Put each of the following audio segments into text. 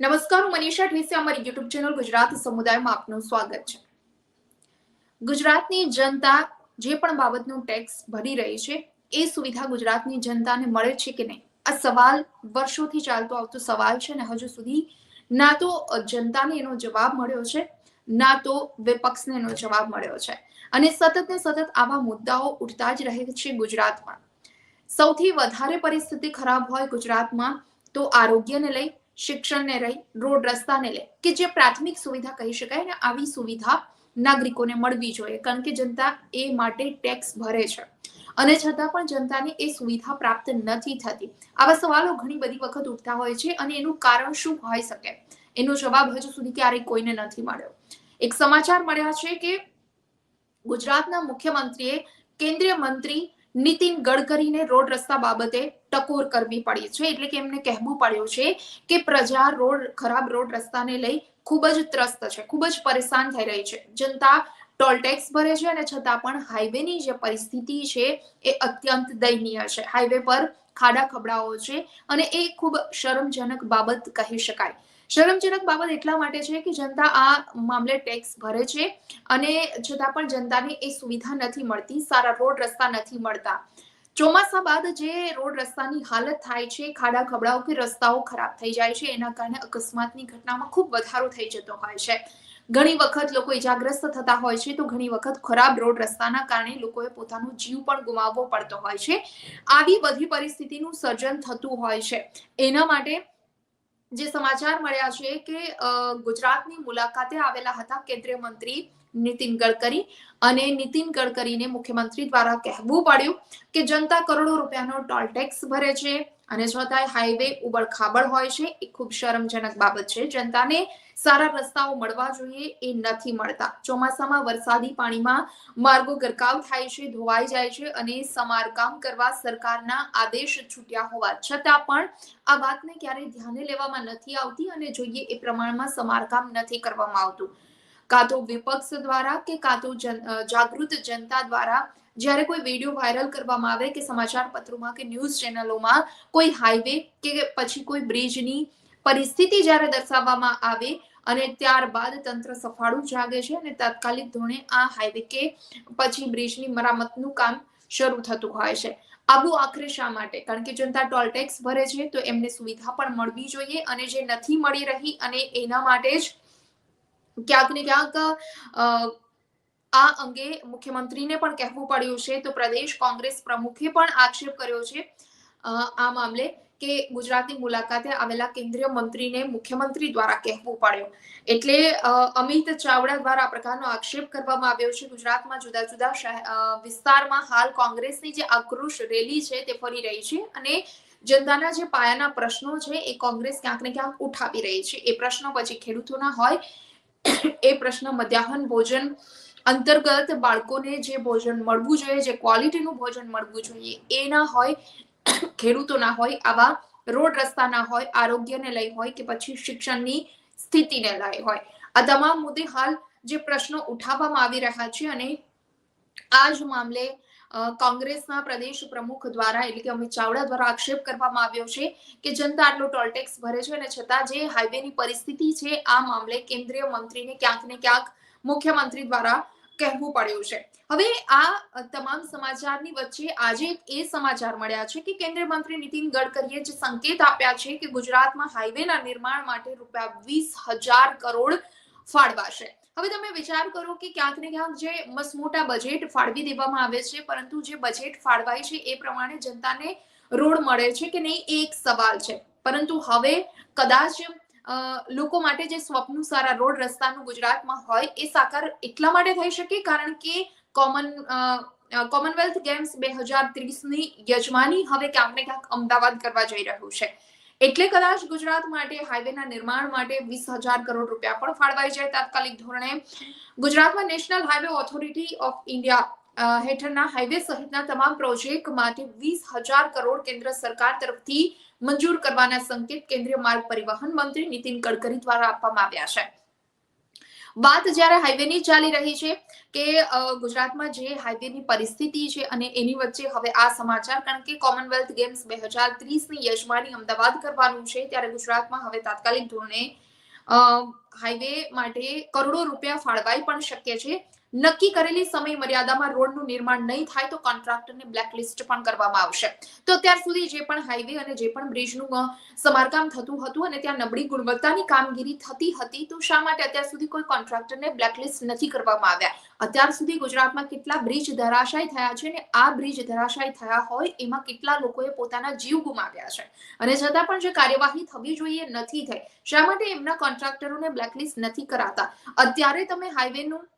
નમસ્કાર, હું મનીષા ઠેસે અમારી યુટ્યુબ ચેનલ ગુજરાત સમુદાયમાં આપનું સ્વાગત છે. ગુજરાતની જનતા જે પણ બાબતનું ટેક્સ ભરી રહી છે, એ સુવિધા ગુજરાતની જનતાને મળે છે કે નહીં? આ સવાલ વર્ષોથી ચાલતો આવતો સવાલ છે ને હજુ સુધી ના તો જનતાને એનો જવાબ મળ્યો છે, ના તો વિપક્ષને એનો જવાબ મળ્યો છે. અને સતત ને સતત આવા મુદ્દાઓ ઉઠતા જ રહે છે ગુજરાતમાં. સૌથી વધારે પરિસ્થિતિ ખરાબ હોય ગુજરાતમાં તો આરોગ્યને લઈ શિક્ષણને લઈ રોડ રસ્તાને લે, કે જે પ્રાથમિક સુવિધા કહી શકાય ને, આવી સુવિધા નાગરિકોને મળવી જોઈએ. કારણ કે જનતા એ માટે ટેક્સ ભરે છે. અને છતાં પણ જનતાને એ સુવિધા પ્રાપ્ત નથી થતી. આવા સવાલો ઘણી બધી વખત ઉઠતા હોય છે અને એનું કારણ શું હોઈ શકે? એનો જવાબ હજુ સુધી ક્યારેય કોઈને નથી મળ્યો. એક સમાચાર મળ્યા છે કે ગુજરાતના મુખ્યમંત્રીએ કેન્દ્રીય મંત્રી નીતિન ગડકરીને રોડ રસ્તા બાબતે ટકોર કરવી પડી છે. એટલે કે એમને કહેવું પડ્યું છે કે પ્રજા રોડ, ખરાબ રોડ રસ્તાને લઈ ખૂબ જ ત્રસ્ત છે, ખૂબ જ પરેશાન થઈ રહી છે. જનતા ટોલ ટેક્સ ભરે છે અને છતાં પણ હાઈવેની જે પરિસ્થિતિ છે એ અત્યંત દયનીય છે. હાઈવે પર ખાડા ખબડાઓ છે અને એ ખૂબ શરમજનક બાબત કહી શકાય. શરમજનક બાબત એટલા માટે છે કે જનતા આ મામલે ટેક્સ ભરે છે અને છતાં પણ જનતાને એ સુવિધા નથી મળતી, સારા રોડ રસ્તા નથી મળતા. ચોમાસા બાદ જે રોડ રસ્તાની હાલત થાય છે, ખાડા ખબડાઓ કે રસ્તાઓ ખરાબ થઈ જાય છે, એના કારણે અકસ્માતની ઘટનામાં ખૂબ વધારો થઈ જતો હોય છે. ઘણી વખત લોકો ઇજાગ્રસ્ત થતા હોય છે તો ઘણી વખત ખરાબ રોડ રસ્તાના કારણે લોકોએ પોતાનો જીવ પણ ગુમાવવો પડતો હોય છે. આવી બધી પરિસ્થિતિનું સર્જન થતું હોય છે. એના માટે જે સમાચાર મળ્યા છે કે ગુજરાતની મુલાકાતે આવેલા હતા કેન્દ્રીય મંત્રી નીતિન ગડકરી અને નીતિન ગડકરીને મુખ્યમંત્રી દ્વારા કહેવું પડ્યું કે જનતા કરોડો રૂપિયાનો ટોલ ટેક્સ ભરે છે અને છતાંય હાઈવે ઉબડ ખાબડ હોય છે. એ ખૂબ શરમજનક બાબત છે. જનતાને સારા રસ્તાઓ મળવા જોઈએ એ નથી મળતા. ચોમાસામાં વરસાદી પાણીમાં માર્ગો ગરકાવ થાય છે, ધોવાઈ જાય છે અને સમારકામ કરવા સરકારના આદેશ છૂટ્યા હોવા છતાં પણ આ વાતને ક્યારેય ધ્યાને લેવામાં નથી આવતી અને જોઈએ એ પ્રમાણમાં સમારકામ નથી કરવામાં આવતું. કાં તો વિપક્ષ દ્વારા કે કાં તો જાગૃત જનતા દ્વારા જ્યારે કોઈ વીડિયો વાયરલ કરવામાં આવે કે સમાચાર પત્રોમાં કે ન્યૂઝ ચેનલોમાં કોઈ હાઈવે કે પછી કોઈ બ્રિજની પરિસ્થિતિ જ્યારે દર્શાવવામાં આવે અને ત્યારબાદ તંત્ર સફાળું જાગે છે અને તાત્કાલિક ધોરણે આ હાઈવે કે પછી બ્રિજની મરામતનું કામ શરૂ થતું હોય છે. આબુ આખરે શા માટે? કારણ કે જનતા ટોલ ટેક્સ ભરે છે તો એમને સુવિધા પણ મળવી જોઈએ અને જે નથી મળી રહી અને એના માટે જ ક્યાંક ને ક્યાંક આ અંગે મુખ્યમંત્રીને પણ કહેવું પડ્યું છે. તો પ્રદેશ કોંગ્રેસ પ્રમુખે પણ આક્ષેપ કર્યો છે આ મામલે કે ગુજરાતની મુલાકાતે આવેલા કેન્દ્રીય મંત્રીને મુખ્યમંત્રી દ્વારા કહેવું પડ્યું. એટલે અમિત ચાવડા દ્વારા આ પ્રકારનો આક્ષેપ કરવામાં આવ્યો છે. ગુજરાતમાં જુદા જુદા વિસ્તારમાં હાલ કોંગ્રેસની જે આક્રોશ રેલી છે તે ફરી રહી છે અને જનતાના જે પાયાના પ્રશ્નો છે એ કોંગ્રેસ ક્યાંક ને ક્યાંક ઉઠાવી રહી છે. એ પ્રશ્નો પછી ખેડૂતોના હોય એ પ્રશ્ન મધ્યાહન ભોજન અંતર્ગત બાળકોને જે ભોજન મળવું જોઈએ, જે ક્વોલિટીનું ભોજન મળવું જોઈએ, એ ના હોય ખેડૂતોના હોય, આવા રોડ રસ્તાના હોય, આરોગ્યને લઈ હોય કે પછી શિક્ષણની સ્થિતિને લઈ હોય. આ તમામ મુદ્દે હાલ જે પ્રશ્નો ઉઠાવવામાં આવી રહ્યા છે અને આ જ મામલે કોંગ્રેસના પ્રદેશ પ્રમુખ દ્વારા એટલે કે અમિત ચાવડા દ્વારા આક્ષેપ કરવામાં આવ્યો છે કે જનતા આટલો ટોલ ટેક્સ ભરે છે અને છતાં જે હાઈવેની પરિસ્થિતિ છે આ મામલે કેન્દ્રીય મંત્રીને ક્યાંક ને ક્યાંક મુખ્યમંત્રી દ્વારા કહેવું પડ્યું છે. હવે આ તમામ સમાચારની વચ્ચે આજે એ સમાચાર મળ્યા છે કે કેન્દ્રીય મંત્રી નીતિન ગડકરીએ જે સંકેત આપ્યા છે કે ગુજરાતમાં હાઈવેના નિર્માણ માટે રૂપિયા વીસ હજાર કરોડ ફાળવાશે. હવે તમે વિચાર કરો કે ક્યાંક ને ક્યાંક જે મસમોટા બજેટ ફાળવી દેવામાં આવે છે, પરંતુ જે બજેટ ફાળવાય છે એ પ્રમાણે જનતાને રોડ મળે છે કે નહીં એ એક સવાલ છે. પરંતુ હવે કદાચ લોકો માટે જે સ્વપ્ન સારા રોડ રસ્તાનું ગુજરાતમાં હોય એ સાકાર એટલા માટે થઈ શકે કારણ કે કોમન કોમનવેલ્થ ગેમ્સ બે હજાર ત્રીસની યજમાની હવે ક્યાંક ને ક્યાંક અમદાવાદ કરવા જઈ રહ્યું છે. એટલે કદાચ ગુજરાત માટે હાઈવેના નિર્માણ માટે વીસ હજાર કરોડ રૂપિયા પણ ફાળવાઈ જાય તાત્કાલિક ધોરણે. ગુજરાતમાં national highway authority of India હેઠળના હાઈવે સહિતના તમામ પ્રોજેક્ટ માટે વીસ હજાર કરોડ કેન્દ્ર સરકાર તરફથી મંજૂર કરવાના સંકેત કેન્દ્રીય માર્ગ પરિવહન મંત્રી નીતિન ગડકરી દ્વારા આપવામાં આવ્યા છે. વાત જ્યારે હાઈવેની ચાલી રહી છે કે ગુજરાતમાં જે હાઈવેની પરિસ્થિતિ છે અને એની વચ્ચે હવે આ સમાચાર, કારણ કે કોમનવેલ્થ ગેમ્સ બે હજાર ત્રીસની યજમાની અમદાવાદ કરવાનું છે, ત્યારે ગુજરાતમાં હવે તાત્કાલિક ધોરણે હાઈવે માટે કરોડો રૂપિયા ફાળવાઈ પણ શક્ય છે. નક્કી કરેલી સમય મર્યાદામાં રોડનું નિર્માણ નહીં થાય તો કોન્ટ્રાક્ટરને બ્લેકલિસ્ટ પણ કરવામાં આવશે. તો અત્યાર સુધી જે પણ હાઈવે અને જે પણ બ્રિજનું સમારકામ થતું હતું અને ત્યાં નબળી ગુણવત્તાની કામગીરી થતી હતી, તો શા માટે અત્યાર સુધી કોઈ કોન્ટ્રાક્ટરને બ્લેકલિસ્ટ નથી કરવામાં આવ્યા? અત્યાર સુધી ગુજરાતમાં કેટલા બ્રિજ ધરાશાય થયા છે ને આ બ્રિજ ધરાશાય થયા હોય એમાં કેટલા લોકોએ પોતાના જીવ ગુમાવ્યા છે? અને છતાં પણ જે કાર્યવાહી થવી જોઈએ નથી થઈ, શા માટે એમના કોન્ટ્રાક્ટરોને બ્લેકલિસ્ટ નથી કરાતા? અત્યારે તમે હાઈવેનું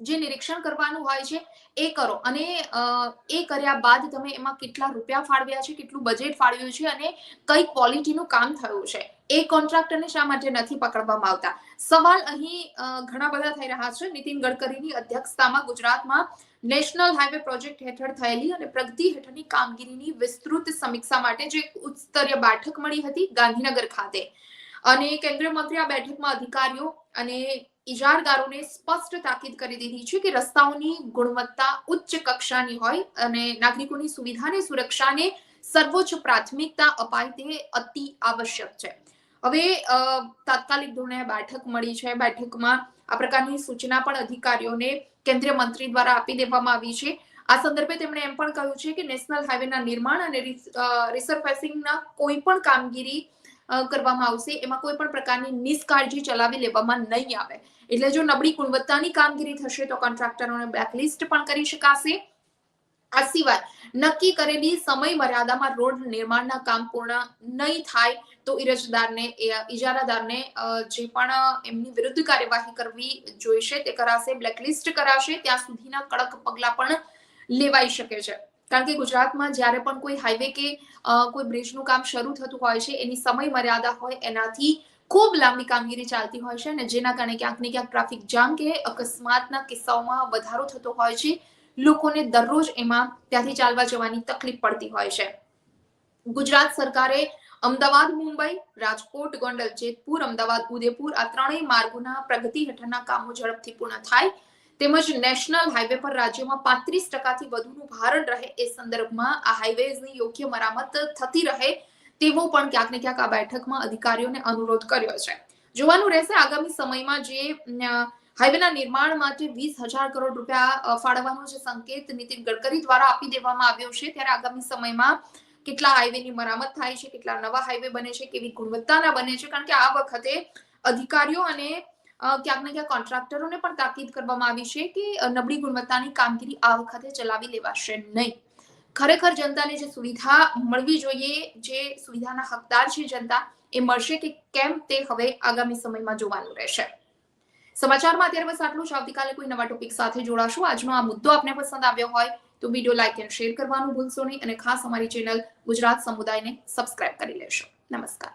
જે નિરીક્ષણ કરવાનું હોય છે, એ કરો. અને એ કર્યા બાદ તમે એમાં કેટલા રૂપિયા ફાળવ્યા છે, કેટલું બજેટ ફાળવ્યું છે અને કઈ ક્વોલિટીનું કામ થયું છે. એ કોન્ટ્રાક્ટરને શા માટે નથી પકડવામાં આવતા? સવાલ અહીં ઘણા બધા થઈ રહ્યા છે. નીતિન ગડકરીની અધ્યક્ષતામાં ગુજરાતમાં નેશનલ હાઈવે પ્રોજેક્ટ હેઠળ થયેલી અને પ્રગતિ હેઠળની કામગીરીની વિસ્તૃત સમીક્ષા માટે જે ઉચ્ચસ્તરીય બેઠક મળી હતી ગાંધીનગર ખાતે. અને કેન્દ્રીય મંત્રી આ બેઠકમાં અધિકારીઓ અને ઇજારદારોને સ્પષ્ટ તાકીદ કરી દીધી છે કે રસ્તાઓની ગુણવત્તા ઉચ્ચ કક્ષાની હોય અને નાગરિકોની સુવિધાને સુરક્ષાને સર્વોચ્ચ પ્રાથમિકતા અપાય તે અતિ આવશ્યક છે. હવે તાત્કાલિક ધોરણે બેઠક મળી છે. બેઠકમાં આ પ્રકારની સૂચના પણ અધિકારીઓને કેન્દ્રીય મંત્રી દ્વારા આપી દેવામાં આવી છે. આ સંદર્ભે તેમણે એમ પણ કહ્યું છે કે નેશનલ હાઈવેના નિર્માણ અને રિસર્ફેસિંગના કોઈ પણ કામગીરી કરવામાં આવશે. એમાં કોઈ પણ પ્રકારની નિષ્કાળજી ચલાવી લેવામાં નહીં આવે. એટલે જો નબળી ગુણવત્તાની કામગીરી થશે તો કોન્ટ્રાક્ટરોને બ્લેકલિસ્ટ પણ કરી શકાશે. આ સિવાય નક્કી કરેલી સમય મર્યાદામાં રોડ નિર્માણના કામ પૂર્ણ નહીં થાય તો ઇરજદારને ઇજારાદારને જે પણ એમની વિરુદ્ધ કાર્યવાહી કરવી જોઈશે તે કરાશે બ્લેકલિસ્ટ કરાશે, ત્યાં સુધીના કડક પગલાં પણ લેવાઈ શકે છે. કારણ કે ગુજરાતમાં જ્યારે પણ કોઈ હાઈવે કે કોઈ બ્રિજનું કામ શરૂ થતું હોય છે, એની સમય મર્યાદા હોય, એનાથી ખૂબ લાંબી કામગીરી ચાલતી હોય છે અને જેના કારણે ક્યાંક ને ક્યાંક ટ્રાફિક જામ કે અકસ્માતના કિસ્સાઓમાં વધારો થતો હોય છે, લોકોને દરરોજ એમાં ત્યાંથી ચાલવા જવાની તકલીફ પડતી હોય છે. ગુજરાત સરકારે અમદાવાદ, મુંબઈ, રાજકોટ, ગોંડલ, જેતપુર, અમદાવાદ, ઉદયપુર આ ત્રણેય માર્ગોના પ્રગતિ હેઠળના કામો ઝડપથી પૂર્ણ થાય તેમજ નેશનલ હાઈવે પર રાજ્યમાં પાંત્રીસ ટકાથી વધુનું ભારણ રહે એ સંદર્ભમાં આ હાઈવેઝની યોગ્ય મરામત થતી રહે તેવો પણ ક્યાંક ને ક્યાંક આ બેઠકમાં અધિકારીઓને અનુરોધ કર્યો છે. જોવાનું રહેશે આગામી સમયમાં જે હાઈવેના નિર્માણ માટે વીસ હજાર કરોડ રૂપિયા ફાળવવાનો જે સંકેત નીતિન ગડકરી દ્વારા આપી દેવામાં આવ્યો છે, ત્યારે આગામી સમયમાં કેટલા હાઈવેની મરામત થાય છે, કેટલા નવા હાઈવે બને છે, કેવી ગુણવત્તાના બને છે, કારણ કે આ વખતે અધિકારીઓ અને ક્યાંક ને ક્યાંક કોન્ટ્રાક્ટરોને પણ તાકીદ કરવામાં આવી છે કે નબળી ગુણવત્તાની કામગીરી આ વખતે ચલાવી લેવાશે નહીં. ખરેખર જનતાને જે સુવિધા મળવી જોઈએ, જે સુવિધાના હકદાર છે જનતા, એ મળશે કે કેમ તે હવે આગામી સમયમાં જોવાનું રહેશે. સમાચારમાં અત્યારે બસ આટલું જ. આવતીકાલે કોઈ નવા ટોપિક સાથે જોડાશું. આજનો આ મુદ્દો આપને પસંદ આવ્યો હોય તો વીડિયો લાઈક એન્ડ શેર કરવાનું ભૂલશો નહીં અને ખાસ અમારી ચેનલ ગુજરાત સમુદાયને સબસ્ક્રાઇબ કરી લેશો. નમસ્કાર.